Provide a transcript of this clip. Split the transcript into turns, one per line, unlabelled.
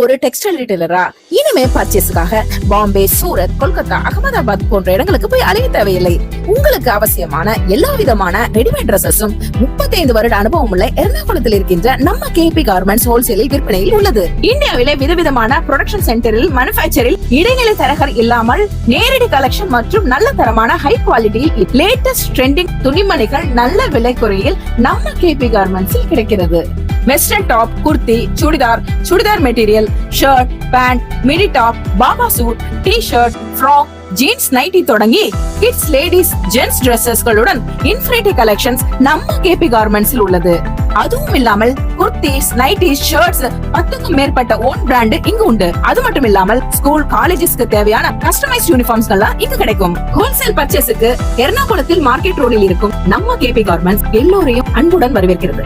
ஒரு டெக்ஸ்டைல் ரீட்டைலரா இனிமே பர்ச்சேஸுக்காக பாம்பே சூரத் கொல்கத்தா அகமதாபாத் போன்ற இடங்களுக்கு போய் அலைய தேவையில்லை. உங்களுக்கு அவசியமான எல்லா விதமான ரெடிமேட் ட்ரெஸ்ஸஸும் முப்பத்தைந்து வருட அனுபவம் உள்ள எர்ணாகுளத்தில் இருக்கின்ற நம்ம கேபி கார்மெண்ட்ஸ் ஹோல்சேலில் விற்பனையில் உள்ளது. இந்தியாவிலே விதவிதமான ப்ரொடக்ஷன் சென்டரில் மேனுபேக்சரில் இடைநிலை தரகர் இல்லாமல் நேரடி கலெக்ஷன் மற்றும் நல்ல தரமான ஹை குவாலிட்டியில் லேட்டஸ்ட் ட்ரெண்டிங் துணிமணிகள் நல்ல விலை குறையில் நம்ம கேபி கார்மெண்ட்ஸில் கிடைக்கிறது. Western top kurti churidar churidar material shirt pant midi top Baba suit T shirt frock jeans nighty தொடங்கி கிட்ஸ் லேடிஸ் ஜென்ஸ் ட்ரெஸ்ஸஸ்களுடன் இன்ஃபினிட்டி கலெக்ஷன்ஸ் நம்ம கேபி கார்மெண்ட்ஸில் உள்ளது அதுவும் இல்லாமல் குர்த்திஸ் நைட்டிஸ் ஷர்ட்ஸ் பத்துக்கும் மேற்பட்ட ஓன் பிராண்ட் இங்கு உண்டு அது மட்டும் இல்லாமல் ஸ்கூல் காலேஜஸ்க்கு தேவையான கஸ்டமைஸ் யூனிஃபார்ம்ஸ் எல்லாம் இங்கு கிடைக்கும் ஹோல்சேல் பர்ச்சேஸுக்கு எர்ணாகுளத்தில் மார்க்கெட் ரோடில் இருக்கும் நம்ம கேபி கார்மெண்ட்ஸ் எல்லோரையும் அன்புடன் வரவேற்கிறது